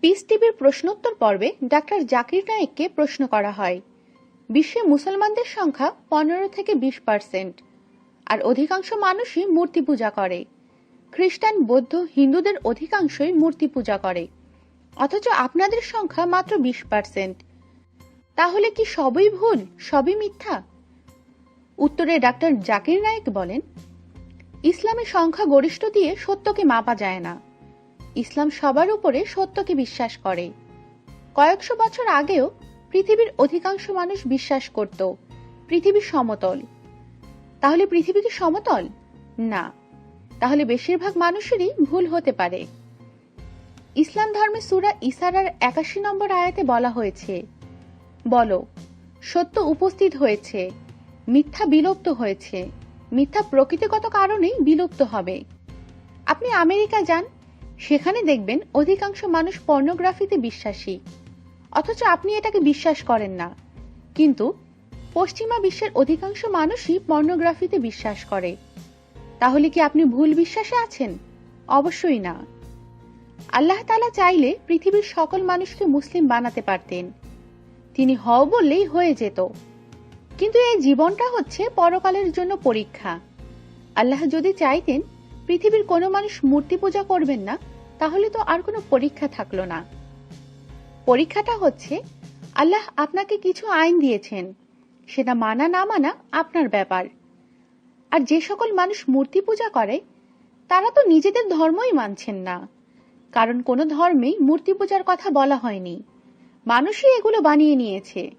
Piece টিভির প্রশ্নোত্তর পর্বে ডাক্তার জাকির নায়েককে প্রশ্ন করা হয়। বিশ্বে মুসলমানদের সংখ্যা পনেরো থেকে বিশ পার্সেন্ট আর অধিকাংশ মানুষই মূর্তি পূজা করে। খ্রিস্টান, বৌদ্ধ, হিন্দুদের অধিকাংশই মূর্তি পূজা করে। অথচ আপনাদের সংখ্যা মাত্র বিশ পার্সেন্ট তাহলে কি সবই ভুল, সবই মিথ্যা? উত্তরে ডাক্তার জাকির নায়েক বলেন ইসলামে সংখ্যা গরিষ্ঠ দিয়ে সত্যকে মাপা যায় না। ইসলাম সবার উপরে সত্যকে বিশ্বাস করে। কয়েকশো বছর আগেও পৃথিবীর অধিকাংশ মানুষ বিশ্বাস করত, পৃথিবী সমতল। তাহলে পৃথিবী কি সমতল? না। তাহলে বেশিরভাগ মানুষেরই ভুল হতে পারে। ইসলাম ধর্মে সুরা ইসারার একাশি নম্বর আয়াতে বলা হয়েছে, বলো, সত্য উপস্থিত হয়েছে, মিথ্যা বিলুপ্ত হয়েছে, মিথ্যা প্রকৃতিগত কারণেই বিলুপ্ত হবে। আপনি আমেরিকা যান সেখানে দেখবেন অধিকাংশ মানুষ পর্নোগ্রাফিতে বিশ্বাসী। অথচ আপনি এটাকে বিশ্বাস করেন না। কিন্তু পশ্চিমা বিশ্বের অধিকাংশ মানুষই পর্নোগ্রাফিতে বিশ্বাস করে। তাহলে কি আপনি ভুল বিশ্বাসে আছেন? অবশ্যই না। আল্লাহ তালা চাইলে পৃথিবীর সকল মানুষকে মুসলিম বানাতে পারতেন। তিনি হও বললেই হয়ে যেত। কিন্তু এই জীবনটা হচ্ছে পরকালের জন্য পরীক্ষা। আল্লাহ যদি চাইতেন পৃথিবীর কোনো মানুষ মূর্তি পূজা করবেন না, তাহলে তো আর কোনো পরীক্ষা থাকল না। পরীক্ষাটা হচ্ছে, আল্লাহ আপনাকে কিছু আইন দিয়েছেন। সেটা মানা না মানা আপনার ব্যাপার। আর যে সকল মানুষ মূর্তি পূজা করে, তারা তো নিজেদের ধর্মই মানছেন না। কারণ কোনো ধর্মেই মূর্তি পূজার কথা বলা হয়নি। মানুষই এগুলো বানিয়ে নিয়েছে।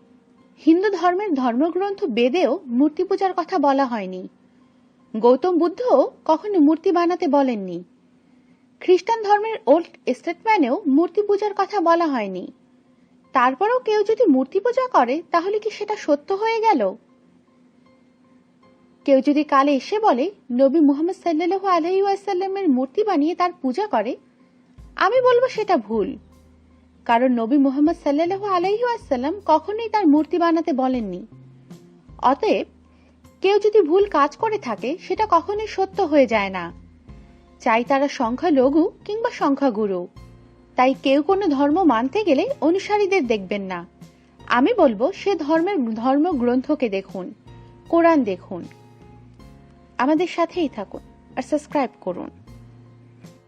হিন্দু ধর্মের ধর্মগ্রন্থ বেদেও মূর্তি পূজার কথা বলা হয়নি। গৌতম বুদ্ধও কখনো মূর্তি বানাতে বলেননি। খ্রিস্টান ধর্মের ওল্ড স্টেটম্যানেও মূর্তি পূজার কথা বলা হয়নি। তারপরেও কেউ যদি মূর্তি পূজা করে, তাহলে কি সেটা সত্য হয়ে গেল? কেউ যদি কালে এসে বলে, নবী মুহাম্মদ সাল্লাহ আলহিউসাল্লামের মূর্তি বানিয়ে তার পূজা করে, আমি বলব সেটা ভুল। কারণ নবী মুহাম্মদ সাল্লাহ আলহিউসাল্লাম কখনোই তার মূর্তি বানাতে বলেননি। অতএব কেউ যদি ভুল কাজ করে থাকে, সেটা কখনোই সত্য হয়ে যায় না। চাই তারা সংখ্যা লঘু কিংবা সংখ্যা গুরু তাই কেউ কোনো ধর্ম মানতে গেলে অনুসারীদের দেখবেন না। আমি বলব, সে ধর্মের ধর্মগ্রন্থকে দেখুন, কোরআন দেখুন। আমাদের সাথেই থাকুন আর সাবস্ক্রাইব করুন।